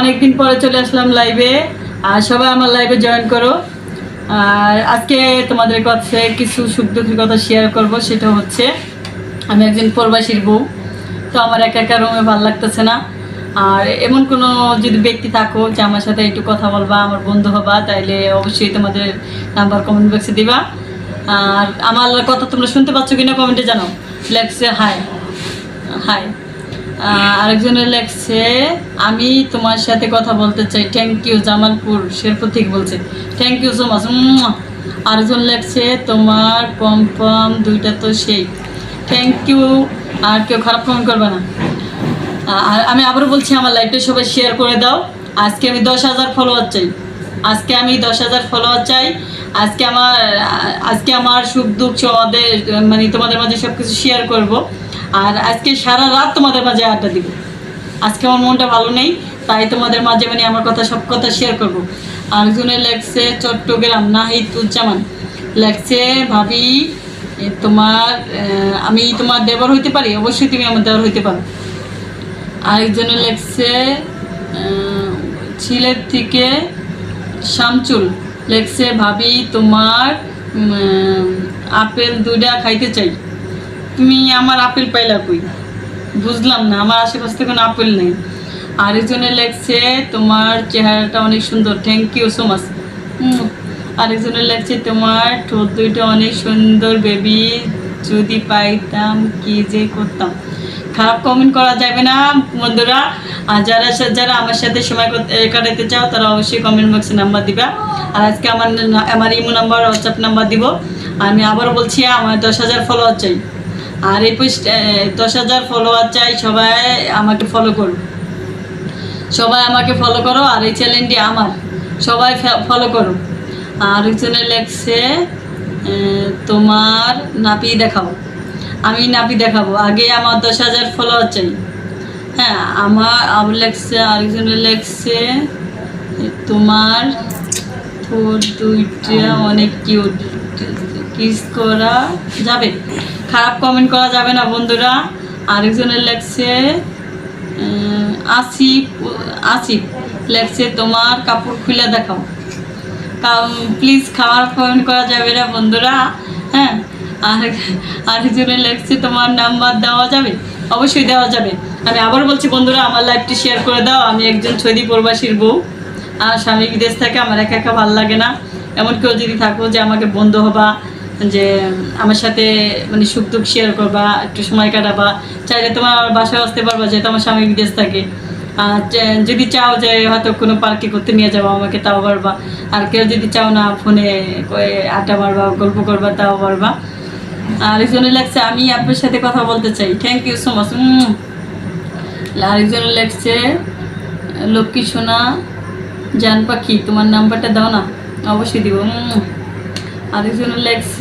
অনেকদিন পরে চলে আসলাম লাইভে আর সবাই আমার লাইভে জয়েন করো। আর আজকে তোমাদের কাছে কিছু সুখ দুঃখের কথা শেয়ার করব, সেটা হচ্ছে, আমি একজন প্রবাসীর বউ, তো আমার একা একা রুমে ভালো লাগতেছে না। আর এমন কোনো যদি ব্যক্তি থাকো যে আমার সাথে একটু কথা বলবা, আমার বন্ধু হবা, তাইলে অবশ্যই তোমাদের নাম্বার কমেন্ট বক্সে দিবা। আর আমার কথা তোমরা শুনতে পাচ্ছ কিনা কমেন্টে জানো লেখছে হাই হাই আরেকজনের লেখছে, আমি তোমার সাথে কথা বলতে চাই। থ্যাংক ইউ জামালপুর শেরপুর থেকে বলছে। থ্যাংক ইউ সো মাচ আরেকজন লেখছে, তোমার পম পম দুইটা তো সেই। থ্যাংক ইউ আর কেউ খারাপ কমেন্ট করবে না। আর আমি আবারও বলছি, আমার লাইভটা সবাই শেয়ার করে দাও। আজকে আমি দশ হাজার ফলোয়ার চাই। আজকে আমি দশ হাজার ফলোয়ার চাই। আজকে আমার আজকে আমার সুখ দুঃখ তোমাদের মানে তোমাদের মাঝে সব কিছু শেয়ার করব। আর আজকে সারা রাত তোমাদের মাঝে আড্ডা দিব। আজকে আমার মনটা ভালো নেই তাই তোমাদের মাঝে মানে আমার কথা সব কথা শেয়ার করব। আরেকজনে লেখছে চট্টগ্রাম নাহিদ উজ্জামান লেখছে ভাবি তোমার আমি তোমার দেবর হইতে পারি? অবশ্যই তুমি আমার দেবর হইতে পারো। আরেকজনে আহ, ছিলের থেকে শামচুল। লেখছে ভাবি তোমার আপেল দুইটা খাইতে চাই। তুমি আমার আপেল পাইলা কই? বুঝলাম না, আমার আশেপাশে কোনো আপেল নেই। আরেকজনে লেখছে তোমার চেহারাটা অনেক সুন্দর থ্যাংক ইউ সো মাচ আরেকজনে লেখছে তোমার ঠোঁট দুইটা অনেক সুন্দর বেবি যদি পাইতাম কি যে করতাম। খারাপ কমেন্ট করা যাবে না, বন্ধুরা। আর যারা যারা আমার সাথে সময় কাটাতে চাও, তারা অবশ্যই কমেন্ট বক্সে নাম্বার দিবা। আর আজকে আমার আমার ইমো নাম্বার হোয়াটসঅ্যাপ নাম্বার দিব। আমি আবারও বলছি, আমার দশ হাজার ফলোয়ার চাই। আর এই দশ হাজার ফলোয়ার চাই, সবাই আমাকে ফলো করো। সবাই আমাকে ফলো করো, আর এই চ্যানেলটি আমার। সবাই ফলো করো। আর একজনে লেখছে তোমার নাপি দেখাও। আমি নাপি দেখাবো। আগে আমার দশ হাজার ফলোয়ার চাই। হ্যাঁ আমার আমার লেখছে আরেকজনে লেখছে তোমার ঠোঁট দুইটা, অনেক কিউট কিস করা যাবে? খারাপ কমেন্ট করা যাবে না, বন্ধুরা। আরেকজনের লেখছে আসিফ আসিফ লেখছে, তোমার কাপড় খুলে দেখাও। প্লিজ খাবার কমেন্ট করা যাবে না, বন্ধুরা। হ্যাঁ আর আরেকজনে লেখছে, তোমার নাম্বার দেওয়া যাবে? অবশ্যই দেওয়া যাবে। আমি আবার বলছি, বন্ধুরা, আমার লাইভটি শেয়ার করে দাও। আমি একজন সৌদি প্রবাসীর বউ। আর স্বামী বিদেশ থাকে আমার একা একা ভালো লাগে না। এমন কেউ যদি থাকো যে আমাকে বন্ধু হবা, যে আমার সাথে মানে সুখ দুঃখ শেয়ার করবা, একটু সময় কাটাবা, চাইলে তোমার আমার বাসায় আসতে পারবা যেহেতু আমার স্বামী বিদেশ থাকে। আর যদি চাও যে হয়তো কোনো পার্কে করতে নিয়ে যাব আমাকে তাও পারবা। আর কেউ যদি চাও না ফোনে আড্ডা মারবা, গল্প করবা, তাও পারবা। আর একজনে লেখছে, আমি আপনার সাথে কথা বলতে চাই। থ্যাংক ইউ সো মাচ আরেকজনে লেখছে, লক্ষ্মী সোনা জান পাখি তোমার নাম্বারটা দাও না। অবশ্যই দিব। আর আরেকজনে লেখছে